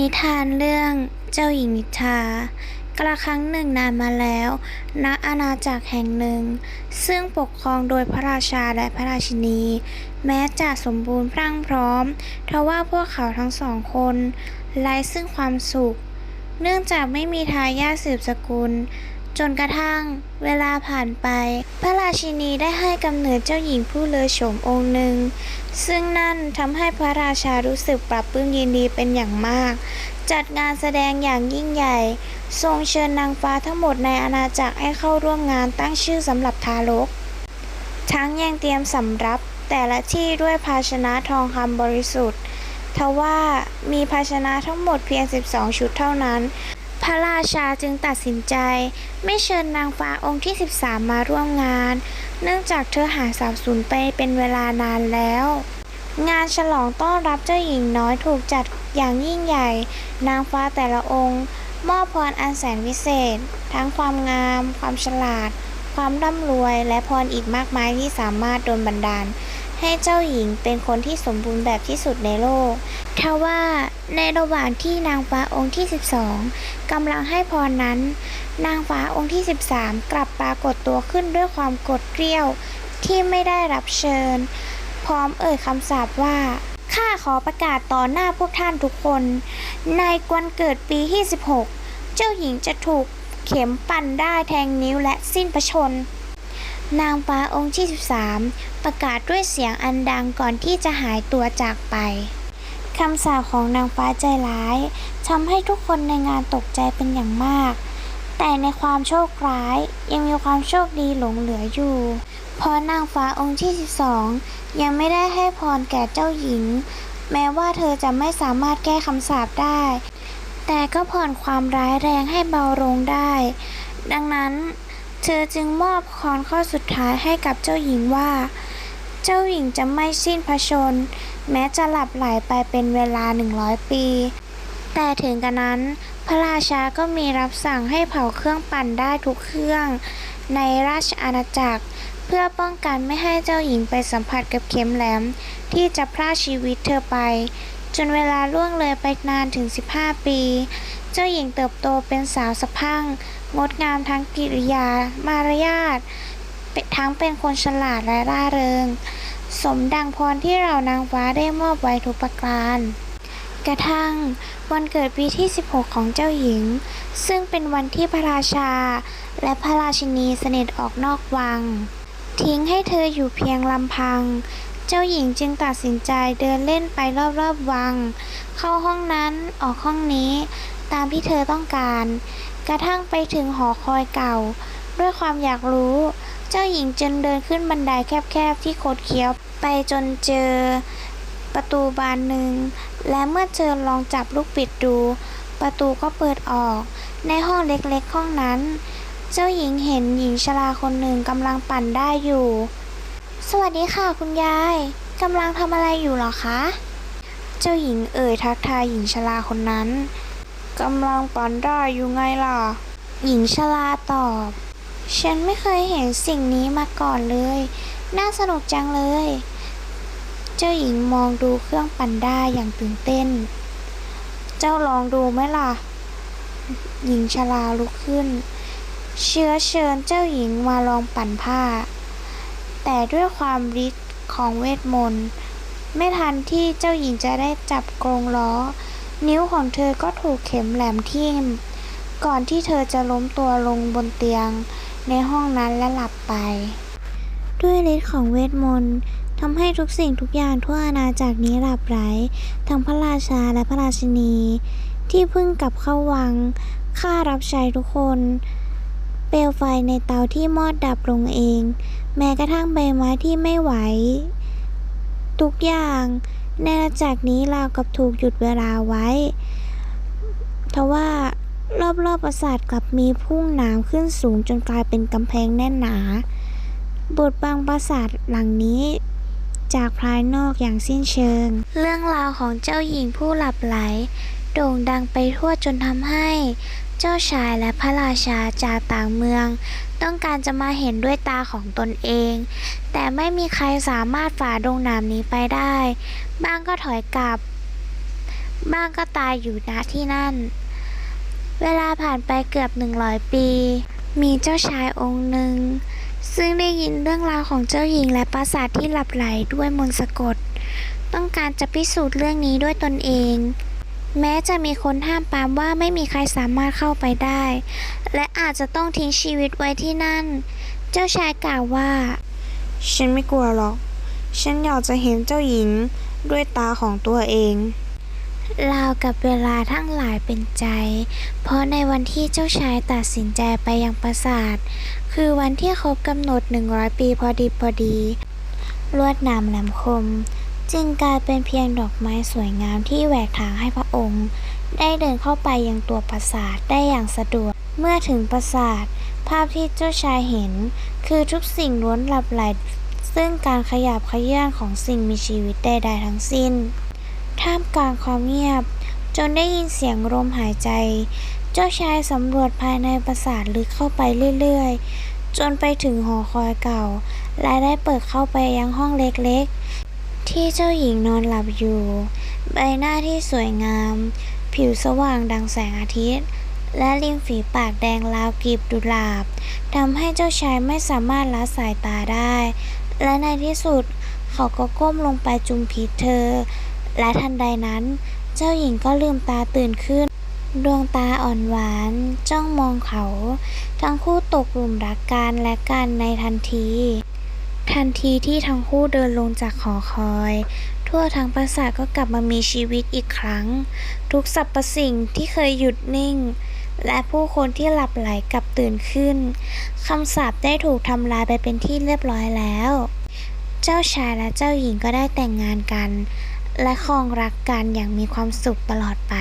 นิทานเรื่องเจ้าหญิงนิทรากระครั้งหนึ่งนานมาแล้วณอาณาจักรแห่งหนึ่ง ซึ่งปกครองโดยพระราชาและพระราชินี แม้จะสมบูรณ์พรั่งพร้อมทว่าพวกเขาทั้งสองคนไร้ซึ่งความสุข เนื่องจากไม่มีทายาทสืบสกุล จนกระทั่งเวลาผ่านไป พระราชินีได้ให้กำเนิดเจ้าหญิงผู้เลอโฉมองค์หนึ่ง ซึ่งนั่นทำให้พระราชารู้สึกปรับปลื้มยินดีเป็นอย่างมาก จัดงานแสดงอย่างยิ่งใหญ่ ทรงเชิญนางฟ้าทั้งหมดในอาณาจักรให้เข้าร่วมงานตั้งชื่อสำหรับทารก ทั้งยังเตรียมสำรับแต่ละที่ด้วยภาชนะทองคำบริสุทธิ์ทว่ามีภาชนะทั้งหมดเพียง 12 ชุดเท่านั้น พระราชาจึงตัดสินใจ ไม่เชิญนางฟ้าองค์ที่ 13 มาร่วมงาน เนื่องจากเธอหายสาบสูญไปเป็นเวลานานแล้ว งานฉลองต้อนรับเจ้าหญิงน้อยถูกจัดอย่างยิ่งใหญ่ นางฟ้าแต่ละองค์ มอบพรอันแสนวิเศษ ทั้งความงาม ความฉลาด ความร่ำรวย และพรอีกมากมายที่สามารถโดนบันดาล ให้เจ้าหญิงเป็นคนที่สมบูรณ์แบบที่สุดในโลก ทว่าในระหว่างที่นางฟ้าองค์ที่ 12กำลังให้พรนั้น นางฟ้าองค์ที่ 13 กลับปรากฏตัวขึ้นด้วยความกรธเกรี้ยวที่ไม่ได้รับเชิญ พร้อมเอ่ยคำสาปว่าข้าขอประกาศต่อหน้าพวกท่านทุกคน ในกวันเกิดปีที่ 16 เจ้าหญิงจะถูกเข็มปั่นได้แทงนิ้วและสิ้นพระชน นางฟ้าองค์ที่ 13 ประกาศด้วยเสียงอันดังก่อนที่จะหายตัวจากไปคำสาปของนางฟ้าใจร้ายทำให้ทุกคนในงานตกใจเป็นอย่างมาก แต่ในความโชคร้ายยังมีความโชคดีหลงเหลืออยู่ เพราะนางฟ้าองค์ที่ 12 ยังไม่ได้ให้พรแก่เจ้าหญิง แม้ว่าเธอจะไม่สามารถแก้คำสาปได้ แต่ก็ผ่อนความร้ายแรงให้เบาลงได้ ดังนั้น เธอจึงมอบคอนข้อสุดท้ายให้กับเจ้าหญิงว่า เจ้าหญิงจะไม่สิ้นพระชน แม้จะหลับไหลไปเป็นเวลา 100 ปี แต่ถึงกระนั้น พระราชาก็มีรับสั่งให้เผาเครื่องปั่นได้ทุกเครื่อง ในราชอาณาจักร เพื่อป้องกันไม่ให้เจ้าหญิงไปสัมผัสกับเข็มแหลม ที่จะพรากชีวิตเธอไป จนเวลาล่วงเลยไปนานถึง 15 ปี เจ้าหญิงเติบโตเป็นสาวสะพั่ง งดงามทั้งกิริยามารยาททั้งเป็นคนฉลาดและร่าเริง สมดังพรที่เรานางฟ้าได้มอบไว้ทุกประการ กระทั่งวันเกิดปีที่ 16 ของเจ้าหญิง ซึ่งเป็นวันที่พระราชา และพระราชินีเสด็จออกนอกวัง ทิ้งให้เธออยู่เพียงลำพัง เจ้าหญิงจึงตัดสินใจเดินเล่นไปรอบๆวัง เข้าห้องนั้นออกห้องนี้ ตามที่เธอต้องการ กระทั่งไปถึงหอคอยเก่า ด้วยความอยากรู้ เจ้าหญิงจึงเดินขึ้นบันไดแคบๆที่โคดเคี้ยวไปจนเจอประตูบานหนึ่ง และเมื่อเธอลองจับลูกปิดดู ประตูก็เปิดออก ในห้องเล็กๆห้องนั้น เจ้าหญิงเห็นหญิงชราคนหนึ่งกำลังปั่นได้อยู่ สวัสดีค่ะคุณยายกำลังทำอะไรอยู่หรอคะ เจ้าหญิงเอ่ยทักทายหญิงชราคนนั้น กำลังปั่นได้อยู่ไงล่ะ หญิงชราตอบ ฉันไม่เคยเห็นสิ่งนี้มาก่อนเลย น่าสนุกจังเลย เจ้าหญิงมองดูเครื่องปั่นได้อย่างตื่นเต้น เจ้าลองดูไหมล่ะ หญิงชราลุกขึ้น เชื้อเชิญเจ้าหญิงมาลองปั่นผ้า แต่ด้วยความฤทธิ์ของเวทมนต์ ไม่ทันที่เจ้าหญิงจะได้จับกรงล้อ นิ้วของเธอก็ถูกเข็มแหลมทิ่ม ก่อนที่เธอจะล้มตัวลงบนเตียงในห้องนั้นและหลับไป ด้วยฤทธิ์ของเวทมนต์ทำให้ทุกสิ่งทุกอย่างทั่วอาณาจักรนี้หลับไหลทั้งพระราชาและพระราชินี ที่เพิ่งกลับเข้าวังข้ารับใช้ทุกคน เปลวไฟในเตาที่มอดดับลงเอง แม้กระทั่งใบไม้ที่ไม่ไหว ทุกอย่าง ในอาณาจักนี้ราวกับถูกหยุดเวลาไว้ ทว่ารอบๆปราสาทกลับมีพุ่งหนามขึ้นสูงจนกลายเป็นกำแพงแน่นหนาบทบังปราสาทหลังนี้จากภายนอกอย่างสิ้นเชิง เรื่องราวของเจ้าหญิงผู้หลับไหล โด่งดังไปทั่วจนทำให้ เจ้าชายและพระราชาจากต่างเมือง ต้องการจะมาเห็นด้วยตาของตนเอง แต่ไม่มีใครสามารถฝ่าดงน้ำนี้ไปได้ บ้างก็ถอยกลับ บ้างก็ตายอยู่ณที่นั่น เวลาผ่านไปเกือบ100ปี มีเจ้าชายองค์หนึ่ง ซึ่งได้ยินเรื่องราวของเจ้าหญิงและปราสาทที่หลับไหลด้วยมนต์สะกด ต้องการจะพิสูจน์เรื่องนี้ด้วยตนเอง แม้จะมีคนห้ามปรามว่าไม่มีใครสามารถเข้าไปได้ และอาจจะต้องทิ้งชีวิตไว้ที่นั่น เจ้าชายกล่าวว่า ฉันไม่กลัวหรอก ฉันอยากจะเห็นเจ้าหญิงด้วยตาของตัวเองราวกับเวลาทั้งหลายเป็นใจ เพราะในวันที่เจ้าชายตัดสินใจไปยังปราสาท คือวันที่ครบกำหนด 100 ปีพอดีพอดี ลวดหนามแหลมคม จึงกลายเป็นเพียงดอกไม้สวยงามที่แหวกทางให้พระองค์ ได้เดินเข้าไปยังตัวปราสาทได้อย่างสะดวก เมื่อถึงปราสาท ภาพที่เจ้าชายเห็น คือทุกสิ่งล้วนหลับไหล ซึ่งการขยับขยื่นของสิ่งมีชีวิตใดๆทั้งสิ้น ท่ามกลางความเงียบ จนได้ยินเสียงลมหายใจ เจ้าชายสำรวจภายในปราสาทลึกเข้าไปเรื่อยๆจนไปถึงหอคอยเก่า และได้เปิดเข้าไปยังห้องเล็ก ที่เจ้าหญิงนอนหลับอยู่ ใบหน้าที่สวยงาม ผิวสว่างดังแสงอาทิตย์ และริมฝีปากแดงราวกลีบดุลาบทำให้เจ้าชายไม่สามารถละสายตาได้ และในที่สุดเขาก็ก้มลงไปจุมพิษเธอ และทันใดนั้น เจ้าหญิงก็ลืมตาตื่นขึ้น ดวงตาอ่อนหวาน จ้องมองเขา ทั้งคู่ตกหลุมรักกันและกันในทันที ทันทีที่ทั้งคู่เดินลงจากหอคอย ทั่วทั้งปราสาทก็กลับมามีชีวิตอีกครั้ง ทุกสรรพสิ่งที่เคยหยุดนิ่ง และผู้คนที่หลับไหลกลับตื่นขึ้นคำสาปได้ถูกทำลายไปเป็นที่เรียบร้อยแล้ว เจ้าชายและเจ้าหญิงก็ได้แต่งงานกัน และครองรักกันอย่างมีความสุขตลอดไป